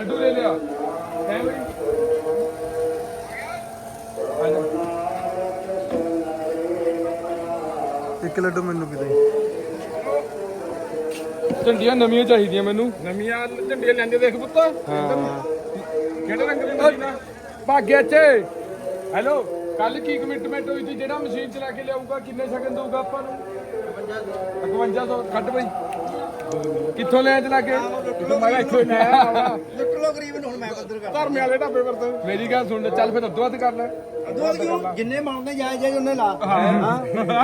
ਲੱਡੂ ਲੈ ਲਿਆ। ਹੈ ਬਈ? ਇੱਕ ਲੱਡੂ ਮੈਨੂੰ ਵੀ ਦੇ। ਝੰਡੀਆਂ ਨਵੀਆਂ ਚਾਹੀਦੀਆਂ ਮੈਨੂੰ। ਨਵੀਆਂ ਝੰਡੀਆਂ ਲੈਂਦੇ ਦੇਖ ਪੁੱਤ। ਹਾਂ। ਕਿਹੜੇ ਰੰਗ ਦੀ ਮਸ਼ੀਨ ਭਾਗਿਆ ਚ। ਹੈਲੋ। ਕੱਲ ਕੀ ਕਮਿਟਮੈਂਟ ਹੋਈ ਸੀ? ਜਿਹੜਾ ਮਸ਼ੀਨ ਚਲਾ ਕੇ ਲਿਆਊਗਾ ਕਿੰਨੇ ਸ਼ਗਨ ਦਊਗਾ ਆਪਾਂ ਨੂੰ? 5500 ਕੱਢ ਬਈ। ਕਿੱਥੋਂ ਲਿਆ ਚਲਾ ਕੇ? ਮੈਂ ਇੱਥੇ ਲੈ ਆਇਆ ਕਿਲੋ ਕਰੀਬਨ ਹੁਣ ਮੈਂ ਬੱਦਰ ਕਰ ਧਰਮੇ ਵਾਲੇ ਢਾਬੇ ਵਰਤੇ ਮੇਰੀ ਗੱਲ ਸੁਣ ਚੱਲ ਫਿਰ ਅੱਧੋ ਅੱਧ ਕਰ ਲੈ। ਦੋ ਕਿਉਂ? ਜਿੰਨੇ ਮੰਨਦੇ ਜਾਇ ਜਾਇ ਉਹਨੇ ਲਾ। ਹਾਂ।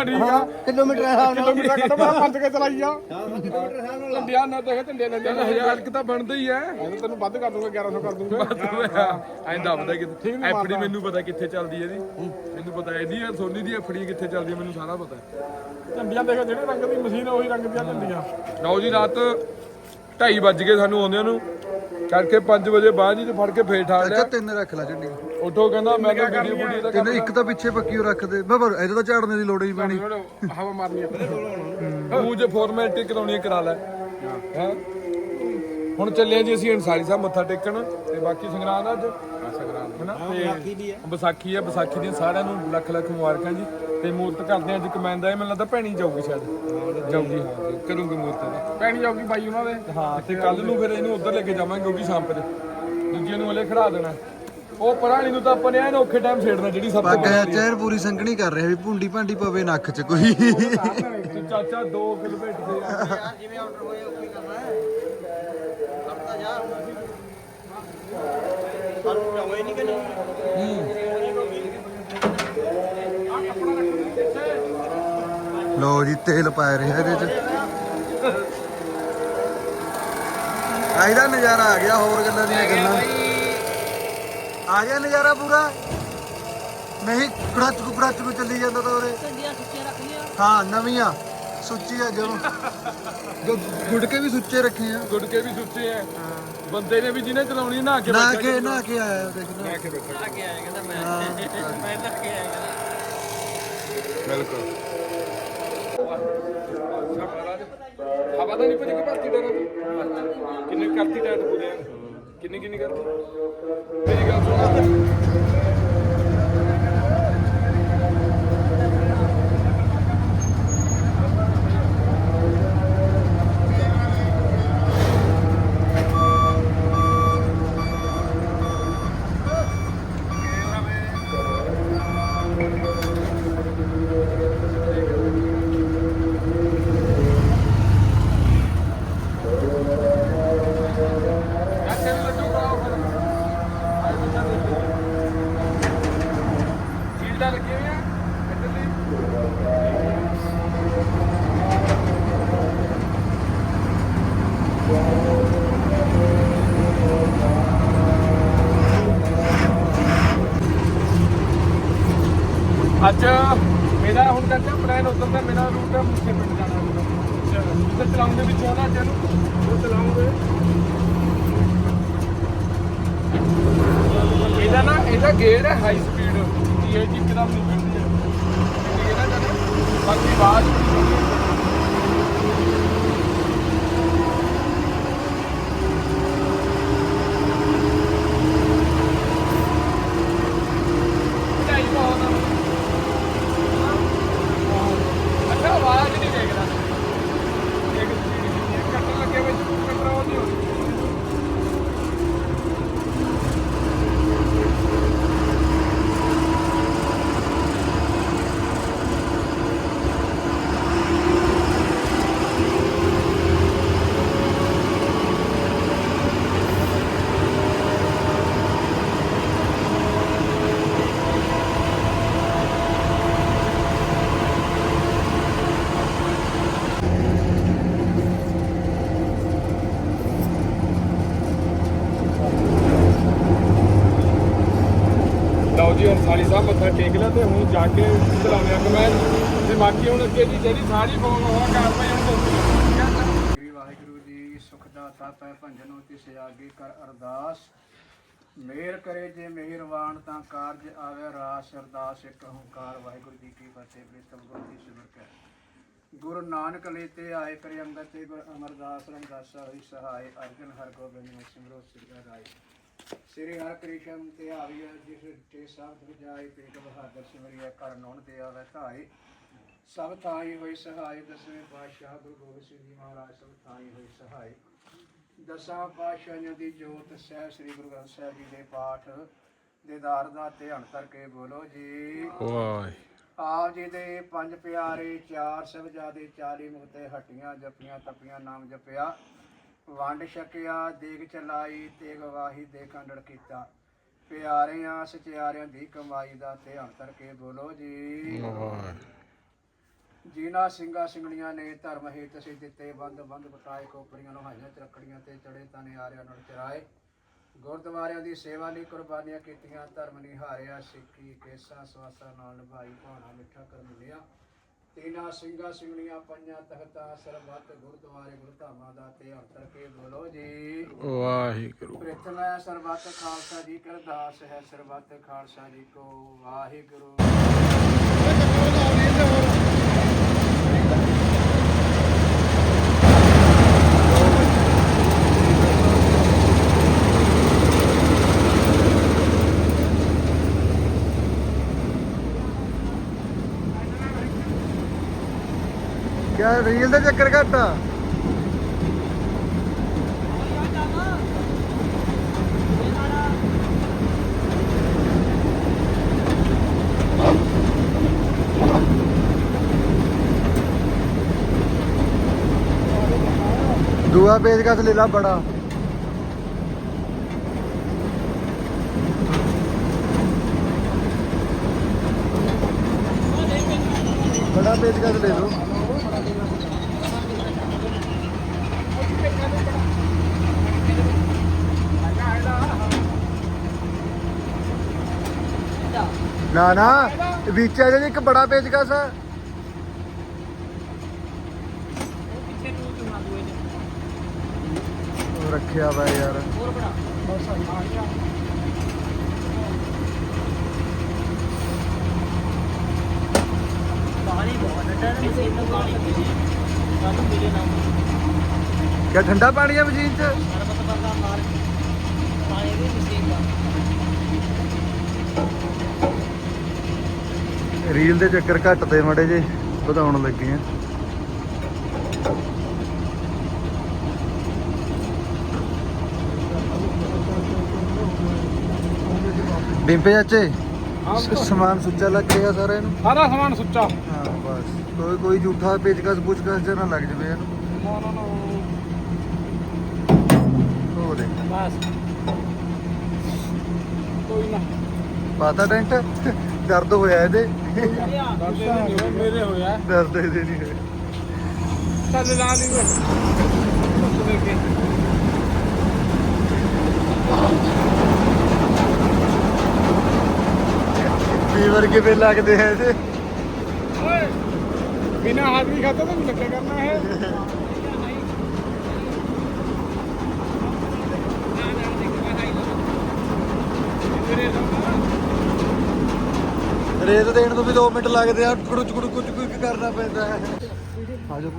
ਠੀਕ ਆ। ਕਿਲੋਮੀਟਰ ਹਿਸਾਬ ਨਾਲ ਕਿਲੋਮੀਟਰ ਕੱਢ ਮੈਂ ਪੰਜ ਕੇ ਚਲਾਈ ਆ ਕਿਲੋਮੀਟਰ ਹਿਸਾਬ ਨਾਲ ਲਾ। ਝੰਡੀਆਂ ਨਾ ਦੇਖ ਨਾ ਚੱਲ ਹਜ਼ਾਰ ਕਿ ਤਾਂ ਬਣਦਾ ਹੀ ਐ ਇਹਨੂੰ ਤੈਨੂੰ ਵੱਧ ਕਰ ਦੂੰਗਾ 1100 ਕਰ ਦੂੰਗਾ। ਐਂ ਦੱਬਦਾ ਕਿ ਐਫਡੀ ਮੈਨੂੰ ਪਤਾ ਕਿੱਥੇ ਚੱਲਦੀ ਐ ਇਹਦੀ। ਮੈਨੂੰ ਪਤਾ ਇਹਦੀ ਸੋਨੀ ਦੀ ਐਫਡੀ ਕਿੱਥੇ ਚੱਲਦੀ ਐ ਮੈਨੂੰ ਸਾਰਾ ਪਤਾ। ਝੰਡੀਆਂ ਦੇਖ ਜਿਹੜੇ ਰੰਗ ਦੀ ਮਸ਼ੀਨ ਉਹੀ ਰੰਗ ਦੀਆਂ ਝੰਡੀਆਂ ਲਓ ਜੀ ਰਾਤ 2:30 ਵੱਜ ਗਏ ਸਾਨੂੰ ਆਉਂਦਿਆਂ ਨੂੰ। ਕਰਕੇ 5 ਵਜੇ ਬਾਅਦ ਜੀ ਤੇ ਫੜ ਕੇ ਫੇਰ ਠਾਲ ਅੱਛਾ ਲਿਆ। ਤਿੰਨ ਰੱਖ ਲੈ ਝੰਡੀ ਉਠੋ ਕਹਿੰਦਾ ਮੈਂ ਤਾਂ ਵੀਡੀਓ ਵੀਡੀਓ ਦਾ ਤਿੰਨ ਇੱਕ ਤਾਂ ਪਿੱਛੇ ਪੱਕੀ ਉਹ ਰੱਖ ਦੇ। ਬਾਬਾ ਇਹਦਾ ਤਾਂ ਝਾੜਨੇ ਦੀ ਲੋੜ ਹੀ ਨਹੀਂ ਪੈਣੀ। ਹੁਣ ਹਵਾ ਮਾਰਨੀ ਆ। ਤੂੰ ਜੇ ਫਾਰਮੈਲਿਟੀ ਕਰਾਉਣੀ ਹੈ ਕਰਾ ਲੈ। ਹੈਂ? ਹੁਣ ਚੱਲੇ ਜੀ ਅਸੀਂ ਅਨਸਾਰੀ ਸਾਹਿਬ ਮੱਥਾ ਟੇਕਣ ਤੇ ਬਾਕੀ ਸੰਗਰਾਂਦ ਅੱਜ। ਸੰਗਰਾਂਦ। ਹੈਨਾ? ਤੇ ਵੀ ਹੈ ਵਿਸਾਖੀ ਹੈ ਵਿਸਾਖੀ ਦੀਆਂ ਸਾਰਿਆਂ ਨੂੰ ਲੱਖ ਲੱਖ ਮੁਬਾਰਕਾਂ ਜੀ। ਤੇ ਮੂਰਤ ਕਰਦੇ ਆ ਅੱਜ ਕਮੈਂਦਾ ਇਹ ਮੈਨੂੰ ਲੱਗਦਾ ਭੈਣੀ ਜਾਊਗੀ ਸ਼ਾਇਦ। ਜਾਊਗੀ ਹਾਂ। ਜੀ, ਕਰੂੰਗੀ ਮੂਰਤ ਦੀ ਪੈਣੀ ਜਾਊਗੀ ਬਾਈ ਉਹਨਾਂ ਦੇ। ਹਾਂ ਤੇ ਕੱਲ ਨੂੰ ਫਿਰ ਇਹਨੂੰ ਉੱਧਰ ਲੈ ਕੇ ਜਾਵਾਂਗੇ ਕਿਉਂਕਿ ਸ਼ਾਮ ਤੇ। ਦੂਜੇ ਨੂੰ ਹਲੇ ਖੜਾ ਦੇਣਾ। ਉਹ ਪਰਾਣੀ ਨੂੰ ਤਾਂ ਆਪਾਂ ਨੇ ਐਨ ਔਖੇ ਟਾਈਮ ਛੇੜਨਾ ਜਿਹੜੀ ਸਭ ਤੋਂ ਪੱਗ ਹੈ ਚਿਹਰ ਪੂਰੀ ਸੰਘਣੀ ਕਰ ਰਿਹਾ ਵੀ ਭੁੰਡੀ ਭਾਂਡੀ ਪਵੇ ਨੱਕ 'ਚ ਕੋਈ। ਤੇ ਚਾਚਾ 2 ਕਿਲੋ ਭੇਟ ਦੇ ਯਾਰ ਜਿਵੇਂ ਆਰਡਰ ਹੋਏ ਉਹ ਹੀ। ਕਰਨਾ ਹੈ ਕਰਤਾ ਜਾ ਸਾਨੂੰ ਹੋਏ ਨਹੀਂ ਕਿ ਨਹੀਂ ਲੋ ਜੀ ਤੇਲ ਪਾ ਰਿਹਾ ਇਹਦੇ 'ਚ। ਆ ਇਹਦਾ ਨਜ਼ਾਰਾ ਆ ਗਿਆ ਹੋਰ ਗੱਲਾਂ ਦੀਆਂ ਗੱਲਾਂ। ਆ ਗਿਆ ਨਜ਼ਾਰਾ ਪੂਰਾ। ਨਹੀਂ ਕੜਾਚ ਕੁੜਾਚ ਨੂੰ ਚੱਲੀ ਜਾਂਦਾ ਤਾਂ ਉਰੇ ਹਾਂ ਨਵੀਆਂ। ਸੁੱਚੀ ਆ ਜਦੋਂ ਜੋ ਗੁੜਕੇ ਵੀ ਸੁੱਚੇ ਰੱਖੇ ਆ। ਗੁੱਡਕੇ ਵੀ ਸੁੱਤੇ ਐ ਬੰਦੇ ਨੇ ਵੀ ਜਿਹਨੇ ਚਲਾਉਣੀ ਨਾ ਕੇ ਨਾ ਕੇ ਨਾ ਕੇ ਆਇਆ ਦੇਖਣਾ ਨਾ ਕੇ ਬੈਠਾ ਆਇਆ ਕਹਿੰਦਾ ਮੈਂ। ਮੈਂ ਲੱਗ ਕੇ ਆਇਆ ਬਿਲਕੁਲ। ਹਵਾ ਤਾਂ ਨਹੀਂ ਪਈ ਕਿ ਭਰਤੀ ਦਾ? ਕਿੰਨੇ ਕਰਤੀ ਟਾਈਟ ਪੂਰੇ ਕਿੰਨੀ ਕਿੰਨੀ ਕਰਤੀ? ਮੇਰੀ ਗੱਲ ਸੁਣ। ਅੱਜ ਮੇਰਾ ਹੁਣ ਕਹਿੰਦਾ ਪਲਾਨ ਉਧਰ ਦਾ, ਮੇਰਾ ਰੂਟ ਹੈ ਮੁੱਕੇ ਪਿੰਡ ਜਾਣਾ ਜਿੱਥੇ ਚਲਾਉਂਦੇ ਵਿੱਚੋਂ ਨਾ ਅੱਜ ਇਹਨੂੰ। ਉਹ ਚਲਾਉਂਗੇ। ਇਹਦਾ ਨਾ, ਇਹਦਾ ਗੇਅਰ ਹੈ ਹਾਈ ਸਪੀਡ ਇਹ ਜੀ ਇੱਕਦਮ ਨਹੀਂ ਮਿਲਦੀ ਹੈ? ਨਾ ਜਾਨੇ ਬਾਕੀ ਆਵਾਜ਼ ਬਹੁਤ ਆ। ਅੱਛਾ ਆਵਾਜ਼ ਨਹੀਂ ਦੇਖਦਾ ਇੱਕ ਇੱਕ ਕੱਟਣ ਲੱਗੇ ਵਿੱਚ ਕੰਟਰੋਲ ਨਹੀਂ ਹੋਣੀ ਲਓ ਜੀ, ਹੁਣ ਸਾਹਿਬ ਮੱਥਾ ਟੇਕ ਲਿਆ ਤੇ ਹੁਣ ਜਾ ਕੇ ਚਲਾਉਂਦੇ ਕਮੈਨ ਤੇ ਬਾਕੀ ਹੁਣ ਅੱਗੇ ਦੀ ਜਿਹੜੀ ਸਾਰੀ ਫੋਨ ਹੋਣਾ ਕਾਰਵਾਈ ਹੁਣ ਤੋਂ ਵਾਹਿਗੁਰੂ ਜੀ, ਸੁਖ ਦਾਤਾ ਪੈ ਭੰਜਨੋ ਤਿਸ ਆਗੇ ਕਰ ਅਰਦਾਸ। ਮੇਰ ਕਰੇ ਜੇ ਮਿਹਰਬਾਨ, ਤਾਂ ਕਾਰਜ ਆਵੇ ਰਾਸ। ਅਰਦਾਸ ਇੱਕ ਓੰਕਾਰ ਵਾਹਿਗੁਰੂ ਜੀ ਕੀ ਫਤਿਹ ਬ੍ਰਿਤਮ ਗੁਰਦੀ ਸਿਮਰ ਕੇ। ਗੁਰੂ ਨਾਨਕ ਲੈਤੇ ਆਏ ਫਿਰ ਅੰਗਦ ਤੇ ਅਮਰਦਾਸ ਰਮਦਾਸਾ ਹੋਈ ਸਹਾਇ ਅਰਜਨ ਹਰ ਗੋਬਿੰਦ ਸਿਮਰੋ ਸਿਰ ਰਾਏ। ਸ੍ਰੀ ਹਰਿ ਕ੍ਰਿਸ਼ਨ ਤੇ ਆਵਿਆ ਜਿਸ ਤੇ ਸਬਦ ਬਜਾਏ ਤੇਗ ਬਹਾਦਰ ਸਿਮਰਿਆ ਕਰ ਨੋਨ ਤੇ ਆਵੇ ਧਾਏ। ਸਭ ਥਾਈ ਹੋਈ ਸਹਾਇ ਦਸਵੇਂ ਪਾਤਸ਼ਾਹ ਗੁਰੂ ਗੋਬਿੰਦ ਸਿੰਘ ਜੀ ਮਹਾਰਾਜ ਸਭ ਥਾਈ ਹੋਈ ਸਹਾਇ ਦਸਾਂ ਪਾਤਸ਼ਾਹਾਂ ਦੀ ਜੋਤ ਸਹਿ ਸ੍ਰੀ ਗੁਰੂ ਗ੍ਰੰਥ ਸਾਹਿਬ ਜੀ ਦੇ ਪਾਠ ਦੇਦਾਰ ਦਾ ਧਿਆਨ ਕਰਕੇ ਬੋਲੋ ਜੀ। ਵਾਹ ਆਪ ਜੀ ਦੇ ਪੰਜ ਪਿਆਰੇ ਚਾਰ ਸਾਹਿਬਜ਼ਾਦੇ 40 ਮੁਕਤੇ ਹੱਟੀਆਂ ਜਪੀਆਂ ਤਪੀਆਂ ਨਾਮ ਜਪਿਆ। ਵੰਡ ਛਕਿਆ ਦੇਗ ਚਲਾਈ ਤੇਗ ਵਾਹੀ ਦੇ ਕੰਡੜ ਕੀਤਾ। ਪਿਆਰਿਆਂ ਸਚਿਆਰਿਆਂ ਦੀ ਕਮਾਈ ਦਾ ਧਿਆਨ ਕਰਕੇ ਬੋਲੋ ਜੀ। ਜੀਨਾ ਸਿੰਘਾ ਸਿੰਘਣੀਆਂ ਨੇ ਧਰਮ ਹਿੱਤ ਸੇ ਦਿੱਤੇ ਬੰਦ ਬੰਦ ਬਟਾਏ ਕੋਪਰੀਆਂ ਲੋਹਾਈਆਂ ਚ ਰੱਖੜੀਆਂ ਤੇ ਚੜੇ ਤਾਨੇ ਆਰਿਆਂ ਨਾਲ ਚਰਾਏ। ਗੁਰਦੁਆਰਿਆਂ ਦੀ ਸੇਵਾ ਲਈ ਕੁਰਬਾਨੀਆਂ ਕੀਤੀਆਂ ਧਰਮ ਨਿਹਾਰਿਆ ਸਿੱਖੀ ਕੇਸਾ ਸਵਾਸਾ ਨਾਲ ਨਿਭਾਈ ਭਾਣਾ ਮਿੱਠਾ ਕਰ ਮਿਲਿਆ। ਤੀਨਾ ਸਿੰਘਾ ਸਿੰਘਣੀਆਂ ਪੰਜਾਂ ਤਖਤਾਂ ਸਰਬੱਤ ਗੁਰਦੁਆਰੇ ਗੁਰਧਾਮਾਂ ਦਾ ਧਿਆਨ ਕਰਕੇ ਬੋਲੋ ਜੀ। ਵਾਹਿਗੁਰੂ। ਪ੍ਰਥਮ ਹੈ ਸਰਬੱਤ ਖਾਲਸਾ ਜੀ ਕਰਦਾਸ ਹੈ ਸਰਬੱਤ ਖਾਲਸਾ ਜੀ ਕੋ ਵਾਹਿਗੁਰੂ ਕਿਆ ਰੀਲ ਦਾ ਚੱਕਰ ਘੱਟ ਆ। ਦੂਆ ਪੇਜ ਕਸ ਲੈ ਲਾ ਬੜਾ। ਬੜਾ ਪੇਜ ਕਸ ਲੈ ਲਓ। ਨਾ ਨਾ, ਵਿੱਚ ਆ ਜੇ, ਇੱਕ ਬੜਾ ਪੇਜ ਕਸ। ਆ ਪਿੱਛੇ ਨੂੰ ਚੁਣਾ ਦੂਏ ਨੇ ਉਹ ਰੱਖਿਆ ਵਾ ਯਾਰ। ਹੋਰ ਬੜਾ ਪਾਣੀ ਬਹੁਤ ਠੰਡਾ ਹੈ ਇਸੇ ਤੋਂ ਪਾਣੀ ਮਿਲੇ ਸਾਨੂੰ ਮਿਲੇ ਨਾ ਕਿਆ ਠੰਡਾ ਪਾਣੀ ਆ ਮਸ਼ੀਨ 'ਚ? ਸਰਬਤ ਵਰਗਾ ਮਾਰ ਪਾਣੀ ਵੀ ਮਸ਼ੀਨ ਦਾ ਰੀਲ ਦੇ ਚੱਕਰ ਘੱਟ ਤੇ ਮੜੇ ਜੇ ਵਧਾਉਣ ਲੱਗੇ ਆ। ਬਿੰਪੇ ਚਾਚੇ ਸਮਾਨ ਸੁੱਚਾ ਲੱਗ ਗਿਆ ਸਾਰਾ ਇਹਨੂੰ ਸਾਰਾ ਸਮਾਨ ਸੁੱਚਾ। ਹਾਂ ਬਸ। ਕੋਈ ਕੋਈ ਝੂਠਾ ਪੇਚਕਸ ਪੁੱਛਕਸ ਜਿਹਾ ਨਾ ਲੱਗ ਜਵੇ ਇਹਨੂੰ। ਨਾ ਨਾ ਨਾ। ਉਹ ਦੇ ਬਸ। ਕੋਈ ਨਾ। ਪਾਤਾ ਟੈਂਟ? ਦਰਦ ਹੋਇਆ ਇਹਦੇ। ਦਰਦੇ ਮੇਰੇ ਹੋਇਆ ਇਹਦੇ ਨਹੀਂ ਹੋਇਆ ਚੱਲ ਲਾ ਲਈ ਫੀਵਰ ਕਿਵੇਂ ਲੱਗਦੇ ਆ ਇਹਦੇ? ਓਏ ਬਿਨਾ ਹਾਜ਼ਰੀ ਖਾਤਾ ਤਾਂ ਨਹੀਂ ਲੱਗਿਆ ਕਰਨਾ ਹੈ ਰੇਤ ਦੇਣ ਨੂੰ ਵੀ 2 ਮਿੰਟ ਲੱਗਦੇ ਆ ਕੁੜੁਚ ਕੁੜੁ ਕੁਚ ਕੁਚ ਕਰਨਾ ਪੈਂਦਾ ਹੈ। ਆ ਜਾ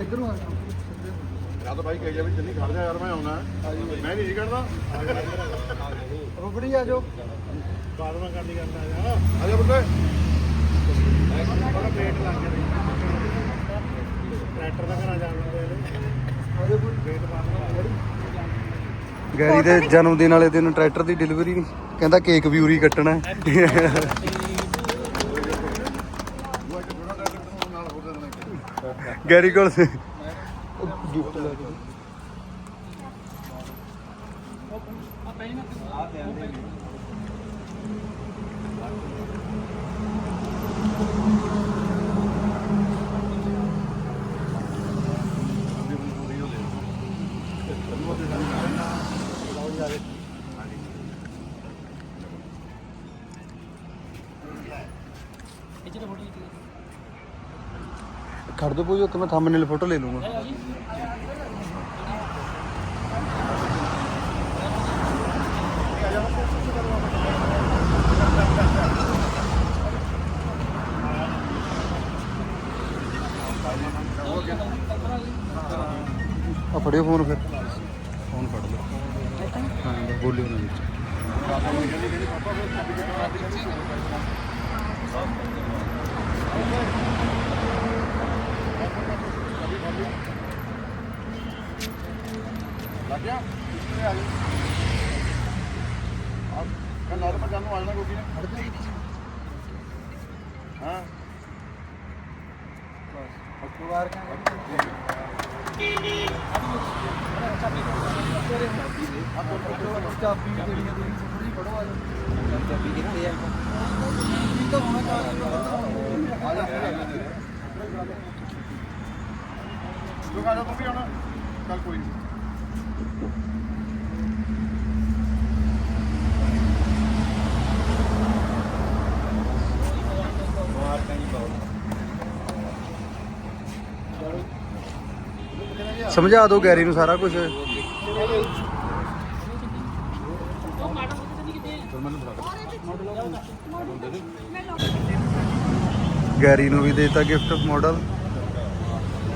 ਇਧਰੋਂ ਆ ਜਾਂ ਤਾਂ ਭਾਈ ਕਹੀ ਜਾ ਵੀ ਜਿੰਨੀ ਖੜ ਜਾ ਯਾਰ ਮੈਂ ਆਉਣਾ। ਮੈਂ ਨਹੀਂ ਕਰਦਾ ਰੁਕੜੀ ਆ ਜਾਓ। ਬਾਦਮਾ ਕਰਨੀ ਕਰਦਾ ਆ ਆ ਜਾ ਬੰਦੇ ਬੜਾ ਵੇਟ ਲੱਗ ਗਿਆ ਟਰੈਕਟਰ ਦਾ ਘਰਾਂ ਜਾਣ ਨੂੰ ਆ ਜਾਓ ਵੇਟ ਬਾਦਮਾ ਗੈਰੀ ਦੇ ਜਨਮ ਦਿਨ ਵਾਲੇ ਦਿਨ ਟਰੈਕਟਰ ਦੀ ਡਿਲੀਵਰੀ ਕਹਿੰਦਾ ਕੇਕ ਵੀ ਉਰੀ ਕੱਟਣਾ ਹੈ। ਨਾਲ ਹੋ ਜਾਣਾ ਗੈਰੀ ਕੋਲ ਇਹ ਖੜ ਦੋ ਕੋਈ ਇੱਕ ਮੈਂ ਥੰਬਨੇਲ ਫੋਟੋ ਲੈ ਲੂੰਗਾ ਆ ਫੜਿਓ ਫੋਨ ਫਿਰ। ਲੱਗ ਗਿਆ ਇੱਥੇ ਆ ਜਾ ਆ ਨਾਲ ਪਰ ਜਾਨੂੰ ਆ ਜਾਣਾ ਕੋਈ ਨਹੀਂ ਹਾਂ ਚਾਬੀ ਜਿਹੜੀ ਹੈ ਤੁਸੀਂ ਫੜੋ ਆ ਤੂੰ ਕਾ ਜਾ ਤੂੰ ਵੀ ਆਉਣਾ ਚੱਲ ਕੋਈ ਨਹੀਂ ਸਮਝਾ ਦਿਓ ਗੈਰੀ ਨੂੰ ਸਾਰਾ ਕੁਝ ਗੈਰੀ ਨੂੰ ਵੀ ਦੇਤਾ ਗਿਫਟ ਮਾਡਲ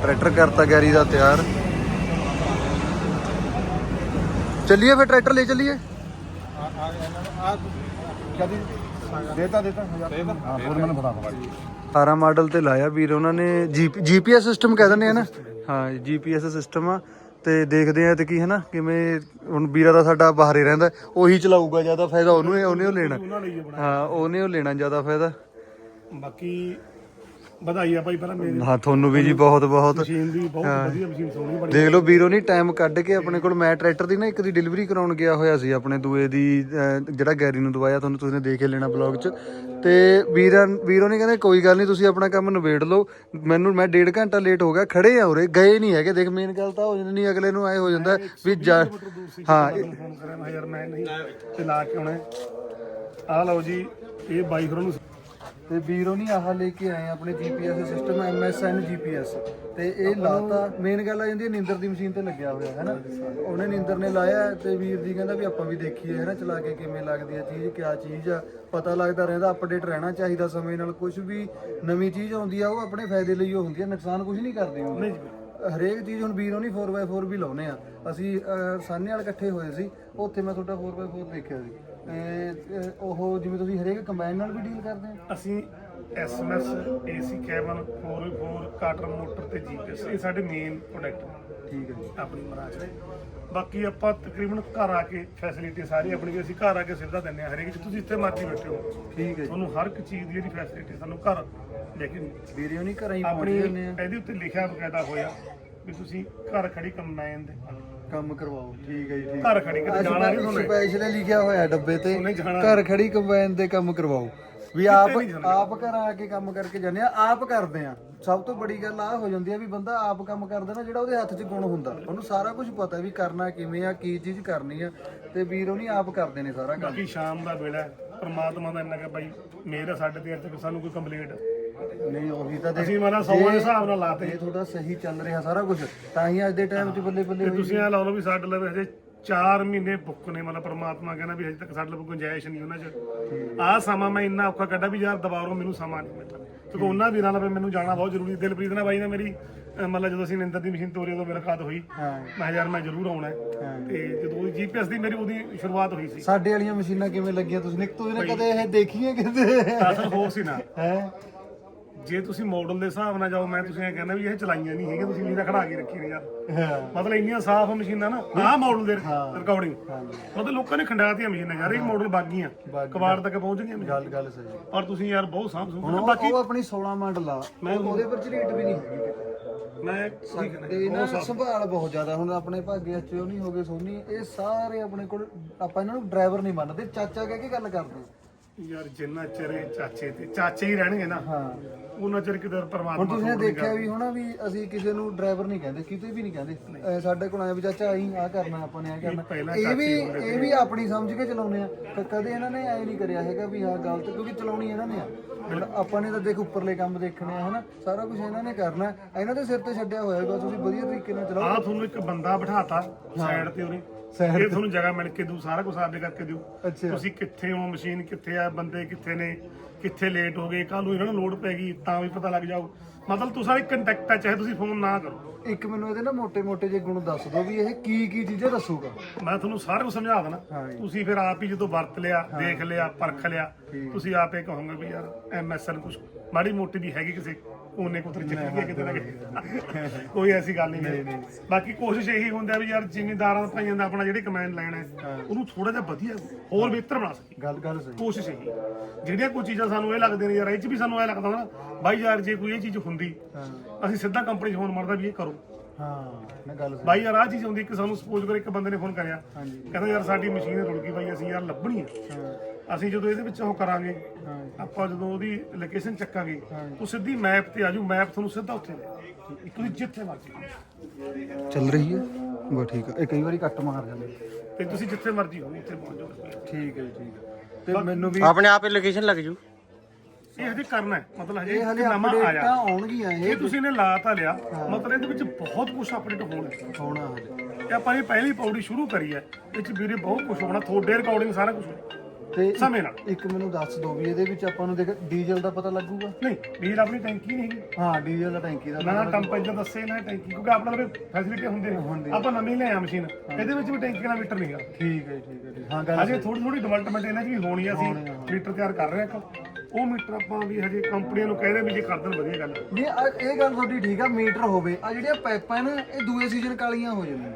ਟਰੈਕਟਰ ਕਰਤਾ ਗੈਰੀ ਦਾ ਤਿਆਰ। ਚੱਲੀਏ ਫਿਰ ਟਰੈਕਟਰ ਲੈ ਚੱਲੀਏ। ਦੇਤਾ ਦੇਤਾ ਹਾਂ ਹੋਰ ਮੈਨੂੰ ਬਤਾ 18 ਮਾਡਲ ਤੇ ਲਾਇਆ ਵੀਰ ਉਹਨਾਂ ਨੇ ਜੀਪੀਐਸ ਸਿਸਟਮ ਕਹਿ ਦਿੰਦੇ ਆ ਨਾ। ਹਾਂ ਜੀਪੀਐਸ ਸਿਸਟਮ ਆ ਤੇ ਦੇਖਦੇ ਆ ਤੇ ਕੀ ਹੈ ਨਾ ਕਿਵੇਂ ਹੁਣ ਵੀਰਾ ਦਾ ਸਾਡਾ ਬਾਹਰ ਹੀ ਰਹਿੰਦਾ ਉਹੀ ਚਲਾਊਗਾ ਜ਼ਿਆਦਾ ਫਾਇਦਾ ਉਹਨੂੰ ਹੀ- ਉਹਨੇ ਉਹ ਲੈਣਾ। ਹਾਂ ਉਹਨੇ ਉਹ ਲੈਣਾ ਜ਼ਿਆਦਾ ਫਾਇਦਾ। ਬਾਕੀ ਵਧਾਈ ਆ ਭਾਈ ਪਹਿਲਾਂ ਮੇਰੀ। ਹਾਂ ਤੁਹਾਨੂੰ ਵੀ ਜੀ ਬਹੁਤ ਬਹੁਤ। ਮਸ਼ੀਨ ਦੀ ਬਹੁਤ ਵਧੀਆ ਮਸ਼ੀਨ ਸੋਹਣੀ ਬਣੀ। ਦੇਖ ਲਓ ਵੀਰੋ ਨਹੀਂ ਟਾਈਮ ਕੱਢ ਕੇ ਆਪਣੇ ਕੋਲ ਮੈਂ ਟਰੈਕਟਰ ਦੀ ਨਾ ਇੱਕ ਦੀ ਡਿਲੀਵਰੀ ਕਰਾਉਣ ਗਿਆ ਹੋਇਆ ਸੀ ਆਪਣੇ ਦੂਏ ਦੀ ਅਹ, ਜਿਹੜਾ ਗੈਰੀ ਨੂੰ ਦਵਾਇਆ ਤੁਹਾਨੂੰ ਤੁਸੀਂ ਨੇ ਦੇਖ ਲੈਣਾ ਬਲੌਗ 'ਚ। ਤੇ ਵੀਰਾਂ ਵੀਰੋ ਨੇ ਕਹਿੰਦੇ ਕੋਈ ਗੱਲ ਨਹੀਂ ਤੁਸੀਂ ਆਪਣਾ ਕੰਮ ਨਿਬੇੜ ਲਓ। ਮੈਨੂੰ ਮੈਂ ਡੇਢ ਘੰਟਾ ਲੇਟ ਹੋ ਗਿਆ ਖੜੇ ਆ ਉਰੇ ਗਏ ਨਹੀਂ ਹੈਗੇ। ਦੇਖ ਮੇਨ ਗੱਲ ਤਾਂ ਹੋ ਜਾਂਦੀ ਨਹੀਂ ਅਗਲੇ ਨੂੰ ਐ ਹੋ ਜਾਂਦਾ ਵੀ ਜਾ- ਹਾਂ ਇਹ- ਫੋਨ ਕਰਿਆ ਮੈਂ ਯਾਰ ਮੈਂ ਨਹੀਂ ਤੇ ਲਾ ਕੇ ਆਉਣਾ ਆ ਲਓ ਜੀ ਇਹ ਬਾਈ ਹੋਰਾਂ ਨੂੰ ਤੇ ਵੀਰੋ ਨਹੀਂ ਆਹ ਲੈ ਕੇ ਆਏ ਆ ਆਪਣੇ ਜੀਪੀਐਸ ਸਿਸਟਮ ਐਮਐਸਐਨ ਜੀਪੀਐਸ ਤੇ ਇਹ ਲਾਤਾ। ਮੇਨ ਗੱਲ ਆ ਜਾਂਦੀ ਹੈ ਨਿੰਦਰ ਦੀ ਮਸ਼ੀਨ ਤੇ ਲੱਗਿਆ ਹੋਇਆ ਹੈ ਨਾ ਉਹਨੇ ਨਿੰਦਰ ਨੇ ਲਾਇਆ ਤੇ ਵੀਰ ਜੀ ਕਹਿੰਦਾ ਵੀ ਆਪਾਂ ਵੀ ਦੇਖੀਏ ਹੈ ਨਾ ਚਲਾ ਕੇ ਕਿਵੇਂ ਲੱਗਦੀ ਆ ਚੀਜ਼ ਕਿਆ ਚੀਜ਼ ਆ। ਪਤਾ ਲੱਗਦਾ ਰਹਿੰਦਾ ਅਪਡੇਟ ਰਹਿਣਾ ਚਾਹੀਦਾ ਸਮੇਂ ਨਾਲ। ਕੁਝ ਵੀ ਨਵੀਂ ਚੀਜ਼ ਆਉਂਦੀ ਆ ਉਹ ਆਪਣੇ ਫਾਇਦੇ ਲਈ ਹੁੰਦੀ ਆ ਨੁਕਸਾਨ ਕੁਝ ਨਹੀਂ ਕਰਦੀ ਉਹ। ਹਰੇਕ ਚੀਜ਼ ਹੁਣ ਵੀਰੋ ਨਹੀਂ 4x4 ਵੀ ਲਾਉਨੇ ਆ। ਅਸੀਂ ਸਾਹਨੇ ਵਾਲ ਇਕੱਠੇ ਹੋਏ ਸੀ ਉੱਥੇ ਮੈਂ ਤੁਹਾਡਾ 4x4 ਦੇਖਿਆ ਸੀ। ਉਹ ਜਿਵੇਂ ਤੁਸੀਂ ਹਰੇਕ ਕੰਬਾਈਨ ਨਾਲ ਵੀ ਡੀਲ ਕਰਦੇ ਆ ਅਸੀਂ ਐਸਐਮਐਸ ਏਸੀ ਕੈਬਨ 4x4 ਕਾਟਰ ਮੋਟਰ ਤੇ ਜੀਪੀਐਸ ਇਹ ਸਾਡੇ ਮੇਨ ਪ੍ਰੋਡਕਟ ਠੀਕ ਹੈ ਜੀ। ਆਪਣੀ ਬ੍ਰਾਂਚ ਦੇ। ਬਾਕੀ ਆਪਾਂ ਤਕਰੀਬਨ ਘਰ ਆ ਕੇ ਫੈਸਿਲਿਟੀ ਸਾਰੀ ਆਪਣੀ ਅਸੀਂ ਘਰ ਆ ਕੇ ਸਿੱਧਾ ਦਿੰਦੇ ਆ ਹਰੇਕ ਚ। ਤੁਸੀਂ ਇੱਥੇ ਮਰਜ਼ੀ ਬੈਠੇ ਹੋ। ਠੀਕ ਹੈ ਤੁਹਾਨੂੰ ਹਰ ਇੱਕ ਚੀਜ਼ ਦੀ ਜਿਹੜੀ ਫੈਸਿਲਿਟੀ ਸਾਨੂੰ ਘਰ ਲੈ ਕੇ ਵੀਡੀਓ ਨਹੀਂ ਘਰਾਂ ਹੀ ਆਪਣੀ ਇਹਦੇ ਉੱਤੇ ਲਿਖਿਆ ਬਕਾਇਦਾ ਹੋਇਆ ਵੀ ਤੁਸੀਂ ਘਰ ਖੜੀ ਕੰਬਾਈਨ ਦੇ। ਕੰਮ ਕਰਵਾਓ। ਠੀਕ ਹੈ ਜੀ ਠੀਕ ਘਰ ਖੜੀ ਕਿਤੇ ਜਾਣਾ ਨਹੀਂ ਤੁਹਾਨੂੰ? ਸਪੈਸ਼ਲ ਲਿਖਿਆ ਹੋਇਆ ਡੱਬੇ ਤੇ। ਉਹਨੇ ਜਾਣਾ ਘਰ ਖੜੀ ਕੰਬਾਈਨ ਦੇ ਕੰਮ ਕਰਵਾਓ। ਵੀ ਆਪ ਆਪ ਘਰ ਆ ਕੇ ਕੰਮ ਕਰਕੇ ਜਾਂਦੇ ਆ ਆਪ ਕਰਦੇ ਆ। ਸਭ ਤੋਂ ਬੜੀ ਗੱਲ ਆ ਹੋ ਜਾਂਦੀ ਆ ਵੀ ਬੰਦਾ ਆਪ ਕੰਮ ਕਰਦਾ ਨਾ ਜਿਹੜਾ ਉਹਦੇ ਹੱਥ 'ਚ ਗੁਣ ਹੁੰਦਾ। ਉਹਨੂੰ ਸਾਰਾ ਕੁਝ ਪਤਾ ਵੀ ਕਰਨਾ ਕਿਵੇਂ ਆ ਕੀ ਚੀਜ਼ ਕਰਨੀ ਆ ਤੇ ਵੀਰ ਉਹਨੀ ਆਪ ਕਰਦੇ ਨੇ ਸਾਰਾ ਕੰਮ। ਬਾਕੀ ਸ਼ਾਮ ਦਾ ਵੇਲਾ ਹੈ, ਪ੍ਰਮਾਤਮਾ ਦਾ ਇੰਨਾ ਕਿ ਭਾਈ ਮੇਰਾ ਸਾਡੇ ਤੇ ਅੱਜ ਤੱਕ ਸਾਨੂੰ ਕੋਈ ਕੰਪਲੀਟ ਨਹੀਂ ਉਹੀ ਤਾਂ ਦੇਖ ਅਸੀਂ ਮਾਨਾ ਸੌਆਂ ਦੇ ਹਿਸਾਬ ਨਾਲ ਲਾਤੇ। ਇਹ ਥੋੜਾ ਸਹੀ ਚੱਲ ਰਿਹਾ ਸਾਰਾ ਕੁਝ ਤਾਂ ਹੀ ਅੱਜ ਦੇ ਟਾਈਮ 'ਚ ਬੱਲੇ ਬੱਲੇ ਤੇ ਹੋਈ ਤੁਸੀਂ ਇਹ ਲਾ ਲਓ ਵੀ ਸਾਡੇ ਲਈ ਹਜੇ 4 ਮਹੀਨੇ ਬੁੱਕ ਨੇ ਮਤਲਬ ਪ੍ਰਮਾਤਮਾ ਕਹਿੰਦਾ ਵੀ ਹਜੇ ਤੱਕ ਸਾਡੇ ਕੋਈ ਗੁੰਜਾਇਸ਼ ਨਹੀਂ ਉਹਨਾਂ 'ਚ। ਆਹ ਸਮਾਂ ਮੈਂ ਇੰਨਾ ਔਖਾ ਕੱਢਾ ਵੀ ਯਾਰ ਦੁਬਾਰਾ ਮੈਨੂੰ ਸਮਾਂ ਨਹੀਂ ਮਿਲਦਾ। ਕਿਉਂਕਿ ਉਹਨਾਂ ਵੀਰਾਂ ਨਾਲ ਮੈਨੂੰ ਜਾਣਾ ਬਹੁਤ ਜ਼ਰੂਰੀ। ਦਿਲਪ੍ਰੀਤ ਨਾਲ ਬਾਈ ਨਾਲ ਮੇਰੀ ਅਹ ਮਤਲਬ ਜਦੋਂ ਅਸੀਂ ਨਿੰਦਰ ਦੀ ਮਸ਼ੀਨ ਤੋਰੀ ਉਦੋਂ ਮੁਲਾਕਾਤ ਹੋਈ। ਹਾਂ। ਮੈਂ ਕਿਹਾ ਯਾਰ ਮੈਂ ਜ਼ਰੂਰ ਆਉਣਾ ਹੈ। ਤੇ ਜਦੋਂ ਜੀਪੀਐਸ ਦੀ ਮੇਰੀ ਉਹਦੀ ਸ਼ੁਰੂਆਤ ਹੋਈ ਸੀ। ਸਾਡੇ ਵਾਲੀਆਂ ਮਸ਼ੀਨਾਂ ਕਿਵੇਂ ਲੱਗੀਆਂ ਤੁਸੀਂ? ਨੇ ਤੁਸੀਂ ਨੇ ਕਦੇ ਇਹ ਦੇਖੀਆਂ ਕਿਤੇ? ਅਸਲ ਹੋਰ ਸੀ ਨਾ। ਹੈ? ਜੇ ਤੁਸੀਂ ਮਾਡਲ ਦੇ ਹਿਸਾਬ ਨਾਲ ਜਾਓ ਮੈਂ ਤੁਸੀਂ ਇਹ ਕਹਿੰਦਾ ਵੀ ਇਹ ਚਲਾਈਆਂ ਨਹੀਂ ਹੈਗੀਆਂ ਤੁਸੀਂ ਵੀਰਾ ਖੜਾ ਕੇ ਰੱਖੀ ਨੇ ਯਾਰ ਮਤਲਬ ਇੰਨੀਆਂ ਸਾਫ਼ ਮਸ਼ੀਨਾਂ ਨਾ ਆਹ ਮਾਡਲ ਦੇ ਰਿਕਾਰਡਿੰਗ ਮਤਲਬ ਲੋਕਾਂ ਨੇ ਖੰਡਾਤੀਆਂ ਮਸ਼ੀਨਾਂ ਯਾਰ ਇਹ ਮਾਡਲ ਬਾਗੀਆਂ ਕਵਾੜ ਤੱਕ ਪਹੁੰਚ ਗਈਆਂ। ਗੱਲ ਗੱਲ ਸਹੀ। ਪਰ ਤੁਸੀਂ ਯਾਰ ਬਹੁਤ ਹੁਣ ਸੁਣ ਬਾਕੀ ਉਹ ਆਪਣੀ 16 ਮਾਡਲ ਆ ਮੈਂ ਉਹਦੇ ਪਰ ਝਰੀਟ ਵੀ ਨਹੀਂ ਹੈਗੀ ਮੈਂ ਤੇ ਇਹਨਾਂ ਨੂੰ ਸੰਭਾਲ ਬਹੁਤ ਜ਼ਿਆਦਾ। ਹੁਣ ਆਪਣੇ ਭਾਗੇ ਚ ਉਹ ਨਹੀਂ ਹੋਗੇ ਸੋਨੀ ਇਹ ਸਾਰੇ ਆਪਣੇ ਕੋਲ ਆਪਾਂ ਇਹਨਾਂ ਨੂੰ ਡਰਾਈਵਰ ਨਹੀਂ ਮੰਨਦੇ। ਚਾਚਾ ਕਹਿ ਕੇ ਗੱਲ ਕਰਦੇ। ਯਾਰ ਜਿੰਨਾ ਚਿਰ ਇਹ ਚਾਚੇ ਤੇ ਚਾਚੇ ਹੀ ਰਹਿਣਗੇ ਨਾ ਹਾਂ। ਉਹਨਾਂ ਚਿਰ ਕਿਤੇ ਹੁਣ ਪਰਮਾਤਮਾ ਤੁਸੀਂ ਦੇਖਿਆ ਵੀ ਹੋਣਾ ਵੀ ਅਸੀਂ ਕਿਸੇ ਨੂੰ ਡਰਾਈਵਰ ਨਹੀਂ ਕਹਿੰਦੇ ਕਿਤੇ ਵੀ ਨਹੀਂ ਕਹਿੰਦੇ। ਅਹ ਸਾਡੇ ਕੋਲ ਆਇਆ ਵੀ ਚਾਚਾ ਆਈ ਆ ਕਰਨਾ ਆਪਾਂ ਨੇ ਆ ਕਰਨਾ। ਪਹਿਲਾਂ ਇਹ ਵੀ ਇਹ ਵੀ ਆਪਣੀ ਸਮਝ ਕੇ ਚਲਾਉਂਦੇ ਆ। ਕ- ਕਦੇ ਇਹਨਾਂ ਨੇ ਐ ਨਹੀਂ ਕਰਿਆ ਹੈਗਾ ਵੀ ਹਾਂ ਗਲਤ ਕਿਉਂਕਿ ਚਲਾਉਣੀ ਇਹਨਾਂ ਨੇ ਆ। ਹੁਣ ਆਪਾਂ ਨੇ ਤਾਂ ਦੇਖ ਉੱਪਰਲੇ ਕੰਮ ਦੇਖਣੇ ਆ ਹਨਾ? ਸਾਰਾ ਕੁਝ ਇਹਨਾਂ ਨੇ ਕਰਨਾ। ਹੈ। ਇਹਨਾਂ ਦੇ ਸਿਰ ਤੇ ਛੱਡਿਆ ਹੋਇਆ ਬਸ ਤੁਸੀਂ ਵਧੀਆ ਤਰੀਕੇ ਨਾਲ ਚਲਾਓ। ਆ ਤੁਹਾਨੂੰ ਇੱਕ ਬੰਦਾ ਬਿਠਾਤਾ ਸਾਈਡ ਤੇ ਉਹਨੇ। ਇਹ ਤੁਹਾਨੂੰ ਜਗ੍ਹਾ ਮਿਲ ਕੇ ਦੂ ਸਾਰਾ ਕੁਝ ਆਪੇ ਕਰਕੇ ਦਿਓ। ਅੱਛਾ। ਤੁਸੀਂ ਕਿੱਥੇ ਹੋ ਮਸ਼ੀਨ ਕਿੱਥੇ ਆ ਬੰਦੇ ਕਿੱਥੇ ਨੇ ਕਿੱਥੇ ਲੇਟ ਹੋ ਗਏ ਕੱਲ ਨੂੰ ਇਹਨਾਂ ਨੂੰ ਲੋਡ ਪੈ ਗਈ ਤਾਂ ਵੀ ਪਤਾ ਲੱਗ ਜਾਓ ਮਤਲਬ ਤੁਸੀਂ ਸਾਰੇ ਕੰਟੈਕਟ ਆ ਚਾਹੇ ਤੁਸੀਂ ਫੋਨ ਨਾ ਕਰੋ। ਇੱਕ ਮੈਨੂੰ ਇਹਦੇ ਨਾ ਮੋٹے-ਮੋٹے ਜੇ ਗੁਣ ਦੱਸ ਦਿਓ ਵੀ ਇਹ ਕੀ ਕੀ ਚੀਜ਼ਾਂ ਦੱਸੂਗਾ। ਮੈਂ ਤੁਹਾਨੂੰ ਸਾਰਿਆਂ ਨੂੰ ਸਮਝਾ ਦੇਣਾ। ਤੁਸੀਂ ਫਿਰ ਆਪ ਹੀ ਜਦੋਂ ਵਰਤ ਲਿਆ ਦੇਖ ਲਿਆ ਪਰਖ ਲਿਆ ਤੁਸੀਂ ਆਪੇ ਕਹੋਗੇ ਵੀ ਯਾਰ ਐਮਐਸਐਨ ਕੁਝ ਮਾੜੀ ਮੋਟੀ ਵੀ ਹੈਗੀ ਕਿਸੇ ਕੋਨੇ ਕੋਤਰ ਚੱਕੀ ਕਿਤੇ ਨਾ ਕਿਤੇ। ਕੋਈ ਐਸੀ ਗੱਲ ਨਹੀਂ ਹੈ। ਬਾਕੀ ਕੋਸ਼ਿਸ਼ ਇਹੀ ਹੁੰਦਾ ਵੀ ਯਾਰ ਜ਼ਿਮੀਂਦਾਰਾਂ ਭਾਈਆਂ ਦਾ ਆਪਣਾ ਜਿਹੜੀ ਕਮੈਂਡ ਲੈਣਾ ਉਹਨੂੰ ਥੋੜਾ ਜਿਹਾ ਵਧੀਆ ਹੋਰ ਬਿਹਤਰ ਬਣਾ ਸਕੀਏ। ਗੱਲ ਗੱਲ ਸਹੀ ਕੋਸ਼ਿਸ਼ ਇਹੀ ਜਿਹੜੀਆਂ ਕੋਈ ਚੀਜ਼ਾਂ ਸਾਨੂੰ ਇਹ ਲੱਗਦੀਆਂ ਨੇ ਯਾਰ ਇਹ ਚ ਵੀ ਸਾਨੂੰ ਇਹ ਲੱਗਦਾ ਨਾ ਬਾਈ ਯਾਰ ਜੇ ਕੋਈ ਇਹ ਚੀਜ਼ ਹੁੰਦੀ ਅਸੀਂ ਸਿੱਧਾ ਕੰਪਨੀ 'ਚ ਫੋਨ ਮਾਰਦਾ ਵੀ ਇਹ ਕਰੋ। ਹਾਂ ਨਾ ਗੱਲ ਬਾਈ ਯਾਰ ਆਹ ਚੀਜ਼ ਹੁੰਦੀ ਕਿ ਸਾਨੂੰ ਸਪੋਜ਼ ਕਰ ਇੱਕ ਬੰਦੇ ਨੇ ਫੋਨ ਕਰਿਆ। ਕਹਿੰਦਾ ਯਾਰ ਸਾਡੀ ਮਸ਼ੀਨ ਰੁੜ ਗਈ ਬਾਈ ਅਸੀਂ ਯਾਰ ਲੱਭਣੀ ਹੈ। ਅਸੀਂ ਜਦੋਂ ਇਹਦੇ ਵਿੱਚ ਉਹ ਕਰਾਂਗੇ ਆਪਾਂ ਜਦੋਂ ਉਹਦੀ ਲੋਕੇਸ਼ਨ ਚੱਕਾਂਗੇ ਉਹ ਸਿੱਧੀ ਮੈਪ ਤੇ ਆਜੂ ਮੈਪ ਤੁਹਾਨੂੰ ਸਿੱਧਾ ਉੱਥੇ ਲੈ। ਤੁਸੀਂ ਜਿੱਥੇ ਮਰਜ਼ੀ ਚੱਲ ਰਹੀ ਹੈ? ਬਸ ਠੀਕ ਹੈ ਇਹ ਕਈ ਵਾਰੀ ਕੱਟ ਮਾਰ ਜਾਂਦੇ ਤੇ ਤੁਸੀਂ ਜਿੱਥੇ ਮਰਜ਼ੀ ਹੋ ਉੱਥੇ ਪਹੁੰਚ ਜਾਓਗੇ ਠੀਕ ਹੈ ਜੀ, ਠੀਕ ਹੈ। ਤੇ ਮੈਨੂੰ ਵੀ ਆਪਣੇ ਆਪ ਹੀ ਲੋਕੇਸ਼ਨ ਲੱਗ ਜੂ। ਇਹ ਹਜੇ ਕਰਨਾ ਹੈ। ਮਤਲਬ ਹਜੇ ਇਹ ਹਲੇ ਨਵਾਂ ਆਇਆ। ਆਉਣਗੀਆਂ ਇਹ। ਇਹ ਤੁਸੀਂ ਨੇ ਲਾ ਤਾਂ ਲਿਆ ਮਤਲਬ ਇਹਦੇ ਵਿੱਚ ਬਹੁਤ ਕੁਝ ਅਪਡੇਟ ਹੋਣਾ ਹੈ। ਹੋਣਾ ਹਲੇ। ਤੇ ਆਪਾਂ ਇਹ ਪਹਿਲੀ ਪੌੜੀ ਸ਼ੁਰੂ ਕਰੀ ਹੈ। ਇਹ ਚ ਵੀਰੇ ਬਹੁਤ ਕੁਝ ਹੋਣਾ ਤੁਹਾਡੇ ਰਿਕਾਰਡਿੰਗ ਸਾਰਾ ਕੁਝ ਤੇ ਇੱਕ- ਸਮੇਂ ਨਾਲ। ਇੱਕ ਮੈਨੂੰ ਦੱਸ ਦਿਓ ਵੀ ਇਹਦੇ ਵਿੱਚ ਆਪਾਂ ਨੂੰ ਦੇਖ ਡੀਜ਼ਲ ਦਾ ਪਤਾ ਲੱਗੂਗਾ? ਨਹੀਂ ਵੀਰ ਆਪਣੀ ਟੈਂਕੀ ਨਹੀਂ ਹੈਗੀ। ਹਾਂ ਡੀਜ਼ਲ ਦਾ ਟੈਂਕੀ ਦਾ ਨਾ ਨਾ ਟੈਂਪਰੇਚਰ ਦੱਸੇ ਨਾ ਟੈਂਕੀ ਕਿਉਂਕਿ ਆਪਣਾ ਲਵੇ ਫੈਸਿਲਿਟੀ ਹੁੰਦੇ ਨੇ ਆਪਾਂ ਨਵੀਂ ਲਿਆ ਮਸ਼ੀਨ। ਇਹਦੇ ਵਿੱਚ ਵੀ ਟੈਂਕੀ ਦਾ ਮੀਟਰ ਨਹੀਂਗਾ ਠੀਕ ਹੈ ਠੀਕ ਹੈ। ਹਾਂ ਗੱਲ ਹਜੇ ਥੋੜੀ ਥੋੜੀ ਡਿਵੈਲਪਮੈਂਟ ਇਹਨਾਂ 'ਚ ਵੀ ਹੋਣੀ ਆ ਅਸੀਂ। ਮੀਟਰ ਤਿਆਰ ਕਰ ਰਹੇ ਹਾਂ ਇੱਕ। ਉਹ ਮੀਟਰ ਆਪਾਂ ਵੀ ਹਜੇ ਕੰਪਨੀਆਂ ਨੂੰ ਕਹਿੰਦੇ ਵੀ ਜੇ ਕਰ ਦੇਣ ਵਧੀਆ ਗੱਲ। ਨਹੀਂ ਆ- ਇਹ ਗੱਲ ਤੁਹਾਡੀ ਠੀਕ ਆ ਮੀਟਰ ਹੋਵੇ। ਆ ਜਿਹੜੀਆਂ ਪਾਈਪਾਂ ਨਾ ਇਹ ਦੂਏ ਸੀਜ਼ਨ ਕਾਲੀਆਂ ਹੋ ਜਾਂਦੀਆਂ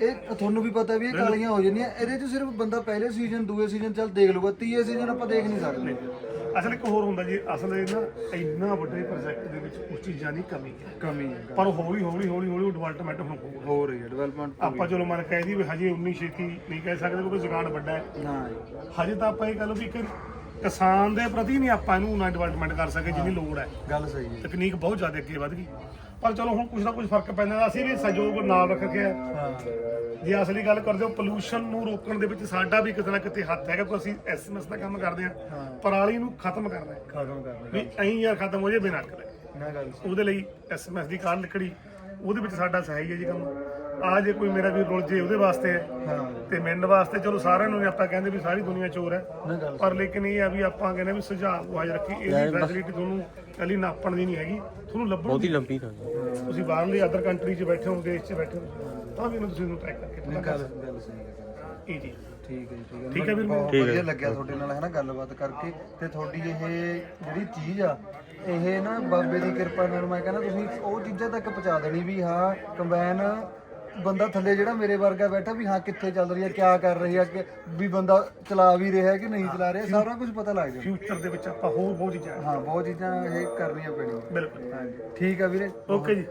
ਇਹ ਤੁਹਾਨੂੰ ਵੀ ਪਤਾ ਵੀ ਇਹ ਕਾਲੀਆਂ ਹੋ ਜਾਂਦੀਆਂ ਇਹਦੇ 'ਚ ਸਿਰਫ ਬੰਦਾ ਪਹਿਲੇ ਸੀਜ਼ਨ ਦੂਏ ਸੀਜ਼ਨ ਚੱਲ ਦੇਖ ਲੂਗਾ ਤੀਏ ਸੀਜ਼ਨ ਆਪਾਂ ਦੇਖ ਨਹੀਂ ਸਕਦੇ। ਅਸਲ ਇੱਕ ਹੋਰ ਹੁੰਦਾ ਜੀ ਅਸਲ ਇਹ ਨਾ ਇੰਨਾ ਵੱਡੇ ਪ੍ਰੋਜੈਕਟ ਦੇ ਵਿੱਚ ਕੁਝ ਚੀਜ਼ਾਂ ਦੀ ਕਮੀ ਹੈ। ਕਮੀ ਹੈ ਪਰ ਹੌਲੀ ਹੌਲੀ ਹੌਲੀ ਹੌਲੀ ਡਿਵੈਲਪਮੈਂਟ ਹੋਊਗਾ। ਹੋ ਰਹੀ ਹੈ ਡਿਵੈਲਪਮੈਂਟ ਆਪਾਂ ਚਲੋ ਮਨ ਕਹਿ ਦੀ ਵੀ ਹਜੇ 19 ਛੇਤੀ ਨਹੀਂ ਕਹਿ ਸਕਦੇ ਕਿਉਂਕਿ ਜਗਾੜ ਵੱਡਾ ਹੈ। ਨਾ ਹਜੇ ਤਾਂ ਆਪਾਂ ਇਹ ਗੱਲ ਵੀ ਇੱਕ ਕਿਸਾਨ ਦੇ ਪ੍ਰਤੀ ਨਹੀਂ ਆਪਾਂ ਇਹਨੂੰ ਨਾ ਡਿਵੈਲਪਮੈਂਟ ਕਰ ਸਕੇ ਜਿੰਨੀ ਲੋੜ ਹੈ। ਗੱਲ ਸਹੀ ਹੈ। ਤਕਨੀਕ ਬਹੁਤ ਜ਼ਿਆਦਾ ਅੱਗੇ ਵਧ ਗਈ। ਪਰ ਚਲੋ ਹੁਣ ਕੁਝ ਨਾ ਕੁਝ ਫ਼ਰਕ ਪੈਂਦਾ ਅਸੀਂ ਵੀ ਸਹਿਯੋਗ ਨਾਲ ਰੱਖ ਕੇ ਹਾਂ। ਜੇ ਅਸਲੀ ਗੱਲ ਕਰਦੇ ਹੋ ਪੋਲੂਸ਼ਨ ਨੂੰ ਰੋਕਣ ਦੇ ਵਿੱਚ ਸਾਡਾ ਵੀ ਕਿਤੇ ਨਾ ਕਿਤੇ ਹੱਥ ਹੈਗਾ ਕਿਉਂਕਿ ਅਸੀਂ ਐਸਐਮਐਸ ਦਾ ਕੰਮ ਕਰਦੇ ਹਾਂ। ਪਰਾਲੀ ਨੂੰ ਖਤਮ ਕਰਨਾ ਹੈ। ਖਤਮ ਕਰਨਾ ਵੀ ਐਂ ਯਾਰ ਖਤਮ ਹੋ ਜੇ ਬਿਨਾਂ ਕਰੇ। ਨਾ ਗੱਲ ਉਹਦੇ ਲਈ ਐਸਐਮਐਸ ਦੀ ਕਾਰ ਲਿਕੜੀ ਉਹਦੇ ਵਿੱਚ ਸਾਡਾ ਸਹਾਈ ਹੈ ਜੀ ਕੰਮ। ਆ ਜੇ ਕੋਈ ਮੇਰਾ ਵੀ ਰੁਲ ਜੇ ਉਹਦੇ ਵਾਸਤੇ ਹੈ ਤੇ ਮਿੰਨ ਵਾਸਤੇ ਚਲੋ ਸਾਰਿਆਂ ਨੂੰ ਆਪਾਂ ਕਹਿੰਦੇ ਵੀ ਸਾਰੀ ਦੁਨੀਆ ਚੋਰ ਹੈ। ਪਰ ਲੇਕਿਨ ਇਹ ਆ ਵੀ ਆਪਾਂ ਕਹਿੰਦੇ ਵੀ ਸੁਝਾਅ ਵਾਜ ਰੱਖੀ ਇਹਦੀ ਫੈਸਿਲਿਟੀ ਤੁਹਾਨੂੰ ਕੱਲੀ ਨਾਪਣ ਦੀ ਨਹੀਂ ਹੈਗੀ। ਤੁਹਾਨੂੰ ਲੱਭਣ ਬਹੁਤੀ ਲੰਬੀ ਨਾ ਤੁਸੀਂ ਬਾਹਰਲੀ ਅਦਰ ਕੰਟਰੀ 'ਚ ਬੈਠੇ ਹੋ ਦੇਸ਼ 'ਚ ਬੈਠੇ ਹੋ ਤਾਂ ਵੀ ਇਹਨੂੰ ਤੁਸੀਂ ਨੂੰ ਟਰੈਕ ਕਰਕੇ ਪਤਾ ਕਰ ਗੱਲ ਗੱਲ ਸਹੀ ਹੈ। ਸਕਦੇ ਇਹ ਜੀ। ਠੀਕ ਹੈ ਜੀ, ਠੀਕ ਹੈ। ਠੀਕ ਹੈ ਵੀਰ ਬਹੁਤ ਵਧੀਆ ਲੱਗਿਆ ਤੁਹਾਡੇ ਨਾਲ ਹੈ ਨਾ ਗੱਲਬਾਤ ਕਰਕੇ। ਤੇ ਤੁਹਾਡੀ ਇਹ ਜਿਹੜੀ ਚੀਜ਼ ਆ ਇਹ ਨਾ ਬਾਬੇ ਦੀ ਕਿਰਪਾ ਨਾਲ ਮੈਂ ਕਹਿੰਦਾ ਤੁਸੀਂ ਉਹ ਚੀਜ਼ਾਂ ਤੱਕ ਪਹੁੰਚਾ ਦੇਣੀ ਵੀ ਹਾਂ ਕੰਬਾਈਨ ਬੰਦਾ ਥੱਲੇ ਜਿਹੜਾ ਮੇਰੇ ਵਰਗਾ ਬੈਠਾ ਵੀ ਹਾਂ ਕਿੱਥੇ ਚੱਲ ਰਹੀ ਹੈ ਕਿਆ ਕਰ ਰਹੀ ਹੈ ਕਿ ਵੀ ਬੰਦਾ ਚਲਾ ਵੀ ਰਿਹਾ ਹੈ ਕਿ ਨਹੀਂ ਚਲਾ ਰਿਹਾ ਸਾਰਾ ਕੁਝ ਪਤਾ ਲੱਗ ਜਾਊ। ਫਿਊਚਰ ਦੇ ਵਿੱਚ ਆਪਾਂ ਹੋਰ ਬਹੁਤ ਚੀਜ਼ਾਂ ਹਾਂ ਬਹੁਤ ਚੀਜ਼ਾਂ ਇਹ ਕਰਨੀਆਂ ਪੈਣੀਆਂ। ਬਿਲਕੁਲ। ਹਾਂਜੀ। ਠੀਕ ਆ ਵੀਰੇ। ਓਕੇ ਜੀ।